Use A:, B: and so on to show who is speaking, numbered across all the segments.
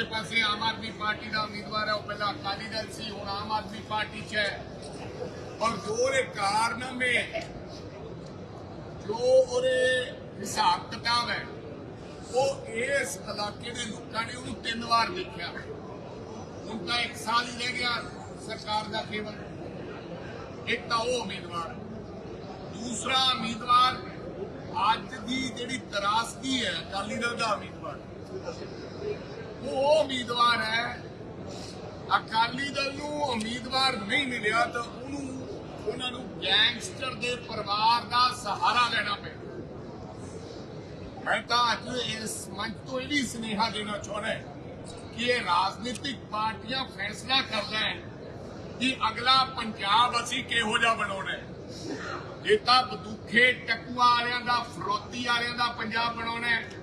A: ਦੂਜੇ ਪਾਸੇ ਆਮ ਆਦਮੀ ਪਾਰਟੀ ਦਾ ਉਮੀਦਵਾਰ ਹੈ, ਉਹ ਪਹਿਲਾਂ ਅਕਾਲੀ ਦਲ ਸੀ, ਹੁਣ ਆਮ ਆਦਮੀ ਪਾਰਟੀ 'ਚ ਹੈ। ਔਰ ਜੋ ਉਹਦੇ ਕਾਰਨਾਮੇ ਜੋ ਉਹਦੇ ਹਿਸਾਬ ਕਿਤਾਬ ਹੈ, ਉਹ ਇਸ ਇਲਾਕੇ ਦੇ ਲੋਕਾਂ ਨੇ ਉਹਨੂੰ ਤਿੰਨ ਵਾਰ ਦੇਖਿਆ। ਹੁਣ ਤਾਂ ਇੱਕ ਸਾਲ ਹੀ ਰਹਿ ਗਿਆ ਸਰਕਾਰ ਦਾ ਕੇਵਲ ਇੱਕ ਤਾਂ ਉਹ ਉਮੀਦਵਾਰ। ਦੂਸਰਾ ਉਮੀਦਵਾਰ ਅੱਜ ਦੀ ਜਿਹੜੀ ਤਰਾਸਦੀ ਹੈ ਅਕਾਲੀ ਦਲ ਦਾ ਉਮੀਦਵਾਰ। ਉਮੀਦਵਾਰ ਹੈ। ਅਕਾਲੀ ਦਲ ਨੂੰ ਉਮੀਦਵਾਰ ਨਹੀਂ ਮਿਲਿਆ ਤਾਂ ਉਹਨੂੰ, ਉਹਨਾਂ ਨੂੰ ਗੈਂਗਸਟਰ ਦੇ ਪਰਿਵਾਰ ਦਾ ਸਹਾਰਾ ਲੈਣਾ ਪਿਆ ਮੈਂ ਤਾਂ ਅੱਜ ਇਸ ਮੰਚ ਤੋਂ ਇਹ ਵੀ ਸੁਨੇਹਾ ਦੇਣਾ ਚਾਹੁੰਦਾ ਕਿ ਇਹ ਰਾਜਨੀਤਿਕ ਪਾਰਟੀਆਂ ਫੈਸਲਾ ਕਰਦਾ ਹੈ ਕਿ ਅਗਲਾ ਪੰਜਾਬ ਅਸੀਂ ਕਿਹੋ ਜਿਹਾ ਬਣਾਉਣਾ ਹੈ। ਜੇ ਤਾਂ ਬਦੂਖੇ ਟਕੂਆ ਵਾਲਿਆਂ ਦਾ, ਫਰੋਤੀ ਵਾਲਿਆਂ ਦਾ ਪੰਜਾਬ ਬਣਾਉਣਾ ਹੈ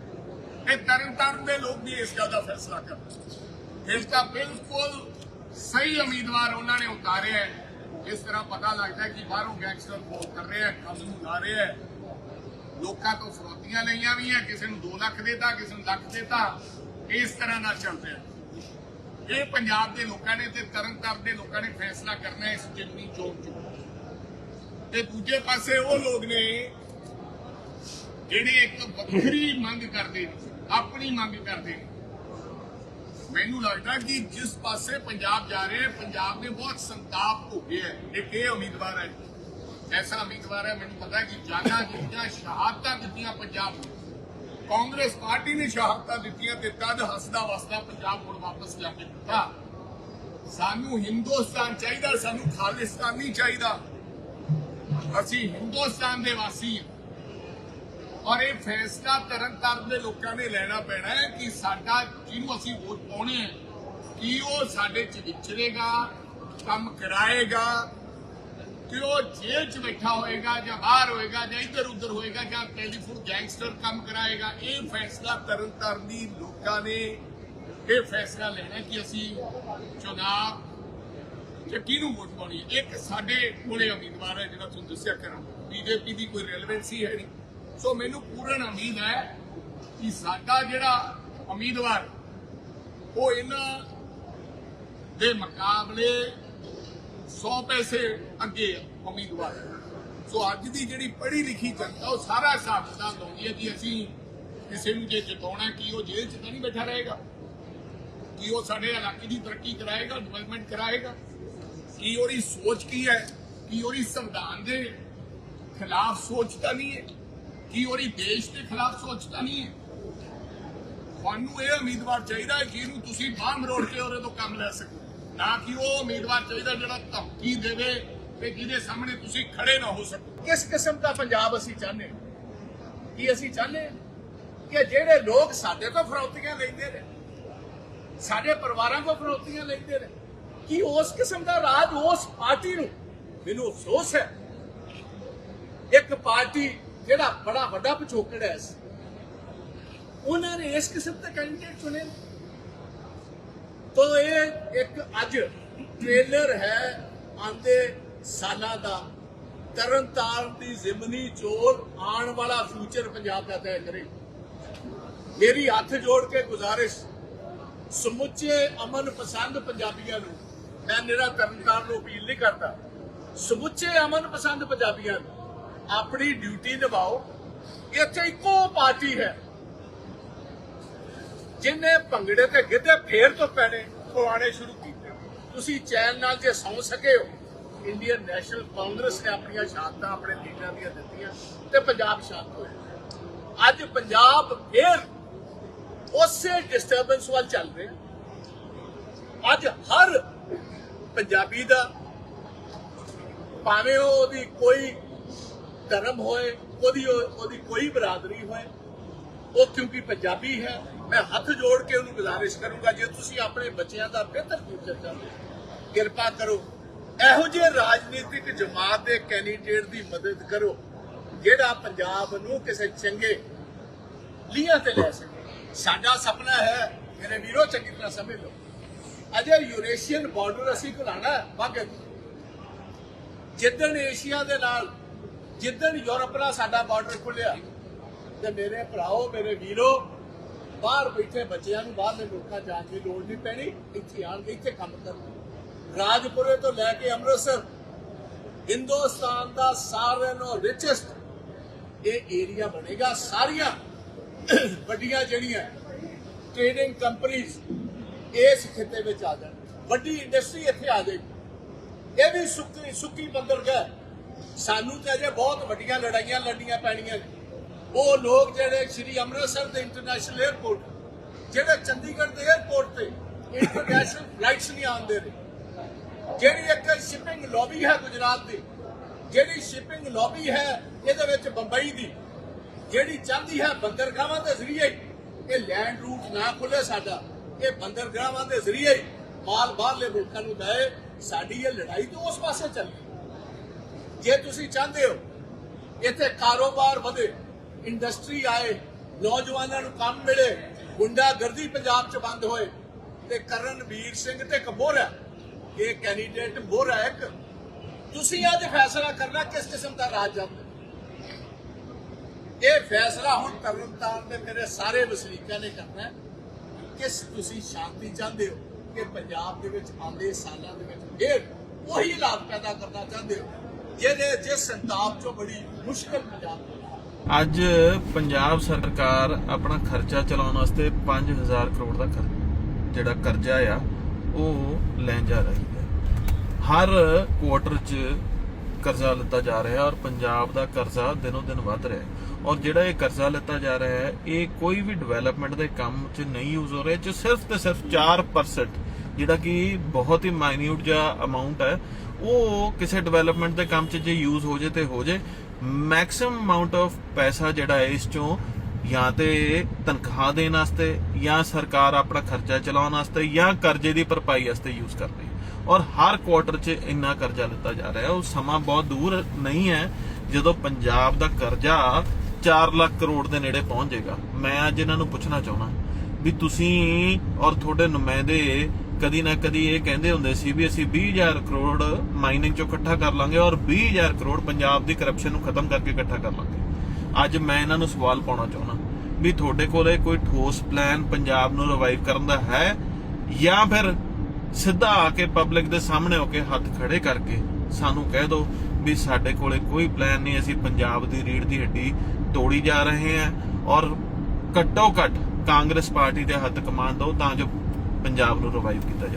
A: ਤੇ ਤਰਨ ਤਾਰਨ ਦੇ ਲੋਕ ਵੀ ਇਸ ਗੱਲ ਦਾ ਫੈਸਲਾ ਕਰਨ ਇਸ ਦਾ ਬਿਲਕੁਲ ਸਹੀ ਉਮੀਦਵਾਰ ਉਹਨਾਂ ਨੇ ਉਤਾਰਿਆ ਹੈ। ਇਸ ਤਰ੍ਹਾਂ ਪਤਾ ਲੱਗਦਾ ਕਿ ਬਾਹਰੋਂ ਗੈਂਗਸਟਰ ਫੋਨ ਕਰ ਰਹੇ ਹੈ ਕੰਮ ਨੂੰ ਲਾ ਰਹੇ ਲੋਕਾਂ ਤੋਂ ਫਰੋਤੀਆਂ ਲਈਆਂ ਵੀ ਹੈ, ਕਿਸੇ ਨੂੰ 2 ਲੱਖ ਦੇਤਾ, ਕਿਸੇ ਨੂੰ ਲੱਖ ਦੇਤਾ। ਇਸ ਤਰ੍ਹਾਂ ਨਾਲ ਚੱਲ ਰਿਹਾ ਇਹ ਪੰਜਾਬ ਦੇ ਲੋਕਾਂ ਨੇ ਤੇ ਤਰਨ ਤਾਰਨ ਦੇ ਲੋਕਾਂ ਨੇ ਫੈਸਲਾ ਕਰਨਾ ਇਸ ਜਿਮਨੀ ਚੋਣ ਚ। ਤੇ ਦੂਜੇ ਪਾਸੇ ਉਹ ਲੋਕ ਨੇ ਜਿਹੜੇ ਇੱਕ ਵੱਖਰੀ ਮੰਗ ਕਰਦੇ ਨੇ, ਆਪਣੀ ਮੰਗ ਕਰਦੇ ਨੇ। ਮੈਨੂੰ ਲੱਗਦਾ ਕਿ ਜਿਸ ਪਾਸੇ ਪੰਜਾਬ ਜਾ ਰਹੇ ਪੰਜਾਬ ਦੇ ਬਹੁਤ ਸੰਤਾਪ ਹੋ ਗਿਆ ਇੱਕ ਇਹ ਉਮੀਦਵਾਰ ਹੈ ਐਸਾ ਉਮੀਦਵਾਰ ਹੈ, ਮੈਨੂੰ ਪਤਾ ਕਿ ਜਾਨਾਂ ਦਿੱਤੀਆਂ ਸ਼ਹਾਦਤਾਂ ਦਿੱਤੀਆਂ ਪੰਜਾਬ ਨੂੰ। ਕਾਂਗਰਸ ਪਾਰਟੀ ਨੇ ਸ਼ਹਾਦਤਾਂ ਦਿੱਤੀਆਂ ਤੇ ਤਦ ਹੱਸਦਾ ਵਸਦਾ ਪੰਜਾਬ ਹੁਣ ਵਾਪਸ ਜਾ ਕੇ ਦਿੱਤਾ। ਸਾਨੂੰ ਹਿੰਦੁਸਤਾਨ ਚਾਹੀਦਾ, ਸਾਨੂੰ ਖਾਲਿਸਤਾਨੀ ਚਾਹੀਦਾ। ਅਸੀਂ ਹਿੰਦੁਸਤਾਨ ਦੇ ਵਾਸੀ ਹਾਂ। ਔਰ ਇਹ ਫੈਸਲਾ ਤਰਨਤਾਰਨ ਦੇ ਲੋਕਾਂ ਨੇ ਲੈਣਾ ਪੈਣਾ ਹੈ ਕਿ ਸਾਡਾ ਜਿਹਨੂੰ ਅਸੀਂ ਵੋਟ ਪਾਉਣੇ ਹੈ, ਕੀ ਉਹ ਸਾਡੇ ਚ ਵਿਚਰੇਗਾ, ਕੰਮ ਕਰਾਏਗਾ, ਕਿ ਉਹ ਜੇਲ੍ਹ ਚ ਬੈਠਾ ਹੋਏਗਾ ਜਾਂ ਬਾਹਰ ਹੋਏਗਾ ਜਾਂ ਇੱਧਰ ਉੱਧਰ ਹੋਏਗਾ ਜਾਂ ਟੈਲੀਫੋਨ ਗੈਂਗਸਟਰ ਕੰਮ ਕਰਾਏਗਾ, ਇਹ ਫੈਸਲਾ ਤਰਨਤਾਰਨ ਦੀ ਲੋਕਾਂ ਨੇ ਇਹ ਫੈਸਲਾ ਲੈਣਾ ਕਿ ਅਸੀਂ ਚੁਣਾਵ ਕਿ ਕਿਹਨੂੰ ਵੋਟ ਪਾਉਣੀ ਹੈ। ਇੱਕ ਸਾਡੇ ਕੋਲੇ ਉਮੀਦਵਾਰ ਹੈ ਜਿਹੜਾ ਤੁਹਾਨੂੰ ਦੱਸਿਆ ਕਰਾਂ ਬੀਜੇਪੀ ਦੀ ਕੋਈ ਰੈਲੇਵੈਂਸੀ ਹੈ ਨਹੀਂ। ਸੋ ਮੈਨੂੰ ਪੂਰਨ ਉਮੀਦ ਹੈ ਕਿ ਸਾਡਾ ਜਿਹੜਾ ਉਮੀਦਵਾਰ, ਉਹ ਇਹਨਾਂ ਦੇ ਮੁਕਾਬਲੇ 100 ਪੈਸੇ ਅੱਗੇ ਉਮੀਦਵਾਰ ਸੋ ਅੱਜ ਦੀ ਜਿਹੜੀ ਪੜ੍ਹੀ ਲਿਖੀ ਜਨਤਾ, ਉਹ ਸਾਰਾ ਹਿਸਾਬ ਕਿਤਾਬ ਲਾਉਂਦੀ ਹੈ ਕਿ ਅਸੀਂ ਕਿਸੇ ਨੂੰ ਜੇ ਜਿਤਾਉਣਾ ਕਿ ਉਹ ਜੇਲ੍ਹ 'ਚ ਤਾਂ ਨਹੀਂ ਬੈਠਾ ਰਹੇਗਾ, ਕਿ ਉਹ ਸਾਡੇ ਇਲਾਕੇ ਦੀ ਤਰੱਕੀ ਕਰਾਏਗਾ ਡਿਵੈਲਪਮੈਂਟ ਕਰਾਏਗਾ, ਕੀ ਉਹਦੀ ਸੋਚ ਕੀ ਹੈ, ਕੀ ਉਹਦੀ ਸੰਵਿਧਾਨ ਦੇ ਖਿਲਾਫ ਸੋਚ ਤਾਂ ਨਹੀਂ ਹੈ। ਕੀ ਉਹਦੀ ਦੇਸ਼ ਦੇ ਖਿਲਾਫ ਸੋਚ ਤਾਂ ਨਹੀਂ ਹੈ? ਤੁਹਾਨੂੰ ਇਹ ਉਮੀਦਵਾਰ ਚਾਹੀਦਾ ਹੈ ਜਿਹਨੂੰ ਤੁਸੀਂ ਬਾਹਰ ਮਰੋੜ ਕੇ ਉਹਦੇ ਤੋਂ ਕੰਮ ਲੈ ਸਕੋ। ਨਾ ਕਿ ਉਹ ਉਮੀਦਵਾਰ ਚਾਹੀਦਾ ਜਿਹੜਾ ਧਮਕੀ ਦੇਵੇ ਤੇ ਜਿਹਦੇ ਸਾਹਮਣੇ ਤੁਸੀਂ ਖੜੇ ਨਾ ਹੋ ਸਕੋ। ਕਿਸ ਕਿਸਮ ਦਾ ਪੰਜਾਬ ਅਸੀਂ ਚਾਹੁੰਦੇ ਹਾਂ? ਕੀ ਅਸੀਂ ਚਾਹੁੰਦੇ ਕਿ ਜਿਹੜੇ ਲੋਕ ਸਾਡੇ ਤੋਂ ਫਰੌਤੀਆਂ ਲੈਂਦੇ ਨੇ, ਸਾਡੇ ਪਰਿਵਾਰਾਂ ਤੋਂ ਫਰੌਤੀਆਂ ਲੈਂਦੇ ਨੇ, ਕਿ ਉਸ ਕਿਸਮ ਦਾ ਰਾਜ ਉਸ ਪਾਰਟੀ ਨੂੰ? ਮੈਨੂੰ ਅਫਸੋਸ ਹੈ। ਇੱਕ ਪਾਰਟੀ ਜਿਹੜਾ ਬੜਾ ਵੱਡਾ ਪਿਛੋਕੜ ਹੈ ਉਹਨਾਂ ਨੇ ਇਸ ਕਿਸਮ ਦੇ ਕੈਂਡੀਡੇਟ ਚੁਣੇ ਨੇ। ਇਹ ਇੱਕ ਅੱਜ ਟ੍ਰੇਲਰ ਹੈ ਆਂਦੇ ਸਾਲਾਂ ਦਾ। ਤਰਨਤਾਰਨ ਦੀ ਜ਼ਿਮਨੀ ਚੋਰ ਆਉਣ ਵਾਲਾ ਫਿਊਚਰ ਪੰਜਾਬ ਦਾ ਤੈਅ ਕਰੇ। ਮੇਰੀ ਹੱਥ ਜੋੜ ਕੇ ਗੁਜ਼ਾਰਿਸ਼, ਸਮੁੱਚੇ ਅਮਨ ਪਸੰਦ ਪੰਜਾਬੀਆਂ ਨੂੰ, ਮੈਂ ਨਿਰਾ ਤਰਨਤਾਰਨ ਨੂੰ ਅਪੀਲ ਨਹੀਂ ਕਰਦਾ। ਸਮੁੱਚੇ ਅਮਨ ਪਸੰਦ ਪੰਜਾਬੀਆਂ ਨੂੰ ਆਪਣੀ ਡਿਊਟੀ ਨਿਭਾਓ ਇੱਥੇ ਇੱਕੋ ਪਾਰਟੀ ਹੈ। ਜਿਨੇ ਭੰਗੜੇ ਤੇ ਗਿੱਧੇ ਫੇਰ ਤੋਂ ਪੈਣੇ ਪਵਾਣੇ ਸ਼ੁਰੂ ਕੀਤੇ। ਤੁਸੀਂ ਚੈਨ ਨਾਲ ਜੇ ਸੌਂ ਸਕੇ ਹੋ ਇੰਡੀਅਨ ਨੈਸ਼ਨਲ ਕਾਂਗਰਸ ਨੇ ਆਪਣੀਆਂ ਸ਼ਹਾਦਤਾਂ ਆਪਣੇ ਲੀਡਰਾਂ ਦੀਆਂ ਦਿੱਤੀਆਂ ਤੇ ਪੰਜਾਬ ਸ਼ਾਂਤ ਹੋਇਆ। ਅੱਜ ਪੰਜਾਬ ਫੇਰ ਉਸੇ ਡਿਸਟਰਬੈਂਸ ਵੱਲ ਚੱਲ ਰਿਹਾ। ਅੱਜ ਹਰ ਪੰਜਾਬੀ ਦਾ, ਭਾਵੇਂ ਉਹਦੀ ਕੋਈ ਧਰਮ ਹੋਏ, ਉਹਦੀ ਉਹਦੀ ਕੋਈ ਬਰਾਦਰੀ ਹੋਏ। ਉਹ ਕਿਉਂਕਿ ਪੰਜਾਬੀ ਹੈ, ਮੈਂ ਹੱਥ ਜੋੜ ਕੇ ਉਹਨੂੰ ਗੁਜ਼ਾਰਿਸ਼ ਕਰੂੰਗਾ, ਜੇ ਤੁਸੀਂ ਆਪਣੇ ਬੱਚਿਆਂ ਦਾ ਬਿਹਤਰ ਫਿਊਚਰ ਚਾਹੁੰਦੇ ਕਿਰਪਾ ਕਰੋ। ਇਹੋ ਜਿਹੇ ਰਾਜਨੀਤਿਕ ਜਮਾਤ ਦੇ ਕੈਂਡੀਡੇਟ ਦੀ ਮਦਦ ਕਰੋ, ਜਿਹੜਾ ਪੰਜਾਬ ਨੂੰ ਕਿਸੇ ਚੰਗੇ ਲੀਹਾਂ ਤੇ ਲੈ ਸਕੇ। ਸਾਡਾ ਸੁਪਨਾ ਹੈ, ਮੇਰੇ ਵੀਰੋ, ਚੰਗੀ ਤਰ੍ਹਾਂ ਸਮਝ ਲਓ। ਅਜੇ ਯੂਰੇਸ਼ੀਅਨ ਬਾਰਡਰ ਅਸੀਂ ਘੁਲਾਣਾ ਵਾਗੇ। ਜਿੱਦਣ ਏਸ਼ੀਆ ਦੇ ਨਾਲ ਜਿੱਦਣ ਯੂਰਪ ਨਾਲ ਸਾਡਾ ਬਾਰਡਰ ਖੁੱਲਿਆ ਤੇ ਮੇਰੇ ਭਰਾਓ, ਮੇਰੇ ਵੀਰੋ,
B: ਬਾਹਰ ਬੈਠੇ ਬੱਚਿਆਂ ਨੂੰ, ਬਾਹਰਲੇ ਮੁਲਕਾਂ ਜਾਣ ਦੀ ਲੋੜ ਨਹੀਂ ਪੈਣੀ, ਇੱਥੇ ਆਣ ਕੇ ਇੱਥੇ ਕੰਮ ਕਰਨ ਰਾਜਪੁਰੇ ਤੋਂ ਲੈ ਕੇ ਅੰਮ੍ਰਿਤਸਰ, ਹਿੰਦੁਸਤਾਨ ਦਾ ਸਾਰਿਆਂ ਨਾਲੋਂ ਰਿਚੈਸਟ ਇਹ ਏਰੀਆ ਬਣੇਗਾ। ਸਾਰੀਆਂ ਵੱਡੀਆਂ ਜਿਹੜੀਆਂ ਟ੍ਰੇਡਿੰਗ ਕੰਪਨੀਆਂ ਇਸ ਖਿੱਤੇ ਵਿੱਚ ਆ ਜਾਣ। ਵੱਡੀ ਇੰਡਸਟਰੀ ਇੱਥੇ ਆ ਜਾਏਗੀ। ਇਹ ਵੀ ਸੁੱਕੀ ਸੁੱਕੀ ਬੰਦਰਗਾਹ ਸਾਨੂੰ ਤੇ ਅਜੇ ਬਹੁਤ ਵੱਡੀਆਂ ਲੜਾਈਆਂ ਲੜਨੀਆਂ ਪੈਣੀਆਂ। ਨੇ ਉਹ ਲੋਕ ਜਿਹੜੇ ਸ਼੍ਰੀ ਅੰਮ੍ਰਿਤਸਰ ਦੇ ਇੰਟਰਨੈਸ਼ਨਲ 에ਅਰਪੋਰਟ ਜਿਹੜੇ ਚੰਡੀਗੜ੍ਹ ਦੇ 에ਅਰਪੋਰਟ ਤੇ ਇੰਟਰਨੈਸ਼ਨਲ ਫਲਾਈਟਸ ਨਹੀਂ ਆਉਂਦੇ ਨੇ ਜਿਹੜੀ ਇੱਕ ਸ਼ਿਪਿੰਗ ਲੌਬੀ ਹੈ ਗੁਜਰਾਤ ਦੀ, ਜਿਹੜੀ ਸ਼ਿਪਿੰਗ ਲੌਬੀ ਹੈ ਇਹਦੇ ਵਿੱਚ ਬੰਬਈ ਦੀ, ਜਿਹੜੀ ਚਾਹੁੰਦੀ ਹੈ ਬੰਦਰਗਾਹਾਂ ਦੇ ਜ਼ਰੀਏ ਇਹ ਲੈਂਡ ਰੂਟ ਨਾ ਖੁੱਲੇ ਸਾਡਾ, ਇਹ ਬੰਦਰਗਾਹਾਂ ਦੇ ਜ਼ਰੀਏ ਹੀ ਮਾਲ ਬਾਹਰਲੇ ਮੁਲਕਾਂ ਨੂੰ ਜਾਏ ਸਾਡੀ ਇਹ ਲੜਾਈ ਤੋਂ ਉਸ ਪਾਸੇ ਚੱਲੀ ਜੇ ਤੁਸੀਂ ਚਾਹੁੰਦੇ ਹੋ ਇੱਥੇ ਕਾਰੋਬਾਰ ਵਧੇ ਇੰਡਸਟਰੀ ਆਏ, ਨੌਜਵਾਨਾਂ ਨੂੰ ਕੰਮ ਮਿਲੇ, ਗੁੰਡਾਗਰਦੀ ਪੰਜਾਬ 'ਚ ਬੰਦ ਹੋਏ, ਤੇ ਕਰਨਵੀਰ ਸਿੰਘ ਤੇ ਕਬੋਰਾ ਇਹ ਕੈਂਡੀਡੇਟ ਬੋਰਾ ਇੱਕ। ਤੁਸੀਂ ਅੱਜ ਫੈਸਲਾ ਕਰਨਾ ਕਿਸ ਕਿਸਮ ਦਾ ਰਾਜ ਚਾਹੁੰਦੇ ਇਹ ਫੈਸਲਾ ਹੁਣ ਤਰਨਤਾਰਨ ਦੇ ਮੇਰੇ ਸਾਰੇ ਵਸਨੀਕਾਂ ਨੇ ਕਰਨਾ ਕਿਸ ਤੁਸੀਂ ਸ਼ਾਂਤੀ ਚਾਹੁੰਦੇ ਹੋ ਕਿ ਪੰਜਾਬ ਦੇ ਵਿੱਚ ਆਉਂਦੇ ਸਾਲਾਂ ਦੇ ਵਿੱਚ ਫੇਰ ਉਹੀ ਹਾਲਾਤ ਪੈਦਾ ਕਰਨਾ ਚਾਹੁੰਦੇ ਹੋ? ਜਿਹਦੇ ਜਿਸ ਸੰਤਾਪ ਚੋਂ ਬੜੀ ਮੁਸ਼ਕਲ ਪੰਜਾਬ
C: ਅੱਜ ਪੰਜਾਬ ਸਰਕਾਰ ਆਪਣਾ ਖਰਚਾ ਚਲਾਉਣ ਵਾਸਤੇ 5000 ਕਰੋੜ ਦਾ ਜਿਹੜਾ ਕਰਜ਼ਾ ਆ, ਉਹ ਲੈਣ ਜਾ ਰਹੀ ਹੈ। ਹਰ ਕੁਆਟਰ 'ਚ ਕਰਜ਼ਾ ਲਿੱਤਾ ਜਾ ਰਿਹਾ ਔਰ ਪੰਜਾਬ ਦਾ ਕਰਜ਼ਾ ਦਿਨੋ ਦਿਨ ਵੱਧ ਰਿਹਾ ਔਰ ਜਿਹੜਾ ਇਹ ਕਰਜ਼ਾ ਲਿੱਤਾ ਜਾ ਰਿਹਾ ਹੈ, ਇਹ ਕੋਈ ਵੀ ਡਿਵੈਲਪਮੈਂਟ ਦੇ ਕੰਮ 'ਚ ਨਹੀਂ ਯੂਜ਼ ਹੋ ਰਿਹਾ 'ਚ ਸਿਰਫ ਤੇ ਸਿਰਫ 4% ਜਿਹੜਾ ਕਿ ਬਹੁਤ ਹੀ ਮਾਈਨਿਊਟ ਜਿਹਾ ਅਮਾਉਂਟ ਹੈ, ਉਹ ਕਿਸੇ ਡਿਵੈਲਪਮੈਂਟ ਦੇ ਕੰਮ 'ਚ ਜੇ ਯੂਜ਼ ਹੋ ਜੇ ਤੇ ਹੋ ਜੇ ਮੈਕਸਿਮਮ ਅਮਾਉਂਟ ਆਫ ਪੈਸਾ ਜਿਹੜਾ ਇਸ 'ਚੋਂ ਜਾਂ ਤੇ ਤਨਖਾਹ ਦੇਣ ਵਾਸਤੇ ਜਾਂ ਸਰਕਾਰ ਆਪਣਾ ਖਰਚਾ ਚਲਾਉਣ ਵਾਸਤੇ ਜਾਂ ਕਰਜ਼ੇ ਦੀ ਭਰਪਾਈ ਵਾਸਤੇ ਯੂਜ਼ ਕਰ ਰਹੀ ਹੈ। ਔਰ ਹਰ ਕੁਆਟਰ 'ਚ ਇੰਨਾ ਕਰਜ਼ਾ ਲਿੱਤਾ ਜਾ ਰਿਹਾ ਹੈ। ਉਹ ਸਮਾਂ ਬਹੁਤ ਦੂਰ ਨਹੀਂ ਹੈ, ਜਦੋਂ ਪੰਜਾਬ ਦਾ ਕਰਜ਼ਾ 4 ਲੱਖ ਕਰੋੜ ਦੇ ਨੇੜੇ ਪਹੁੰਚ ਜਾਏਗਾ। ਮੈਂ ਅੱਜ ਇਹਨਾਂ ਨੂੰ ਪੁੱਛਣਾ ਚਾਹੁੰਦਾ ਵੀ ਤੁਸੀਂ ਔਰ ਤੁਹਾਡੇ ਨੁਮਾਇੰਦੇ ਕਦੀ ਨਾ ਕਦੀ ਇਹ ਕਹਿੰਦੇ ਹੁੰਦੇ ਸੀ ਵੀ ਅਸੀਂ 20000 ਕਰੋੜ ਮਾਈਨਿੰਗ ਚੋਂ ਇਕੱਠਾ ਕਰ ਲਾਂਗੇ ਔਰ 20000 ਕਰੋੜ ਪੰਜਾਬ ਦੀ ਕਰਪਸ਼ਨ ਨੂੰ ਖਤਮ ਕਰਕੇ ਇਕੱਠਾ ਕਰ ਲਾਂਗੇ। ਅੱਜ ਮੈਂ ਇਹਨਾਂ ਨੂੰ ਸਵਾਲ ਪਾਉਣਾ ਚਾਹੁੰਦਾ ਵੀ ਤੁਹਾਡੇ ਕੋਲੇ ਕੋਈ ਠੋਸ ਪਲਾਨ ਪੰਜਾਬ ਨੂੰ ਰਿਵਾਈਵ ਕਰਨ ਦਾ ਹੈ ਜਾਂ ਫਿਰ ਸਿੱਧਾ ਆ ਕੇ ਪਬਲਿਕ ਦੇ ਸਾਹਮਣੇ ਹੋ ਕੇ ਹੱਥ ਖੜੇ ਕਰਕੇ ਸਾਨੂੰ ਕਹਿ ਦਿਓ ਵੀ ਸਾਡੇ ਕੋਲੇ ਕੋਈ ਪਲਾਨ ਨਹੀਂ, ਅਸੀਂ ਪੰਜਾਬ ਦੀ ਰੀੜ ਦੀ ਹੱਡੀ ਤੋੜੀ ਜਾ ਰਹੇ ਹਾਂ ਔਰ ਘੱਟੋ ਘੱਟ ਕਾਂਗਰਸ ਪਾਰਟੀ ਦੇ ਹੱਥ ਕਮਾਨ ਦਿਓ ਤਾਂ ਜੋ ਪੰਜਾਬ ਨੂੰ ਰਿਵਾਈਵ ਕੀਤਾ ਜਾਵੇ।